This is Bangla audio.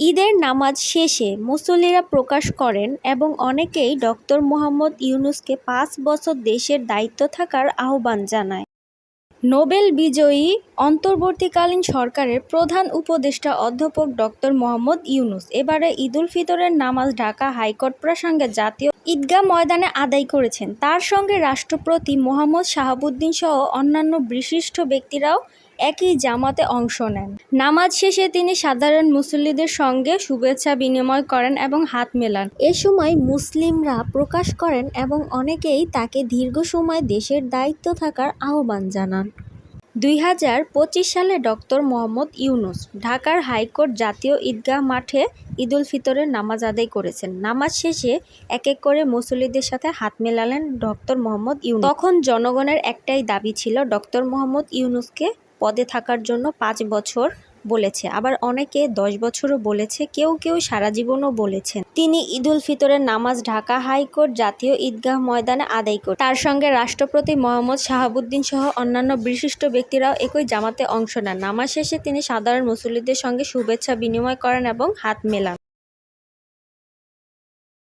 ঈদের নামাজ শেষে মুসল্লিরা প্রকাশ করেন এবং অনেকেই ডক্টর মোহাম্মদ ইউনুসকে পাঁচ বছর দেশের দায়িত্ব থাকার আহ্বান জানায়। নোবেল বিজয়ী অন্তর্বর্তীকালীন সরকারের প্রধান উপদেষ্টা অধ্যাপক ডক্টর মোহাম্মদ ইউনুস। এবারে ঈদুল ফিতরের নামাজ ঢাকা হাইকোর্ট প্রসঙ্গে জাতীয় ঈদগাহ ময়দানে আদায় করেছেন। তার সঙ্গে রাষ্ট্রপতি মোহাম্মদ শাহাবুদ্দিন সহ অন্যান্য বিশিষ্ট ব্যক্তিরাও একই জামাতে অংশ নেন। নামাজ শেষে তিনি সাধারণ মুসল্লিদের সঙ্গে শুভেচ্ছা বিনিময় করেন এবং হাত মেলান। এ সময় মুসলিমরা প্রকাশ করেন এবং অনেকেই তাকে দীর্ঘ সময় দেশের দায়িত্ব থাকার আহ্বান জানান। দুই হাজার পঁচিশ সালে ডক্টর মোহাম্মদ ইউনুস ঢাকার হাইকোর্ট জাতীয় ঈদগাহ মাঠে ঈদুল ফিতরের নামাজ আদায় করেছেন। নামাজ শেষে এক এক করে মুসল্লিদের সাথে হাত মেলালেন ডক্টর মোহাম্মদ ইউনুস। তখন জনগণের একটাই দাবি ছিল, ডক্টর মোহাম্মদ ইউনুসকে পদে থাকার জন্য পাঁচ বছর বলেছে। আবার অনেকে দশ বছরও বলেছে, কেউ কেউ সারা জীবনও বলেছেন। তিনি ঈদুল ফিতরের নামাজ ঢাকা হাইকোর্ট জাতীয় ঈদগাহ ময়দানে আদায় করে তার সঙ্গে রাষ্ট্রপতি মোহাম্মদ শাহাবুদ্দিন সহ অন্যান্য বিশিষ্ট ব্যক্তিরাও একই জামাতে অংশ নেন। নামাজ শেষে তিনি সাধারণ মুসল্লিদের সঙ্গে শুভেচ্ছা বিনিময় করেন এবং হাত মেলান।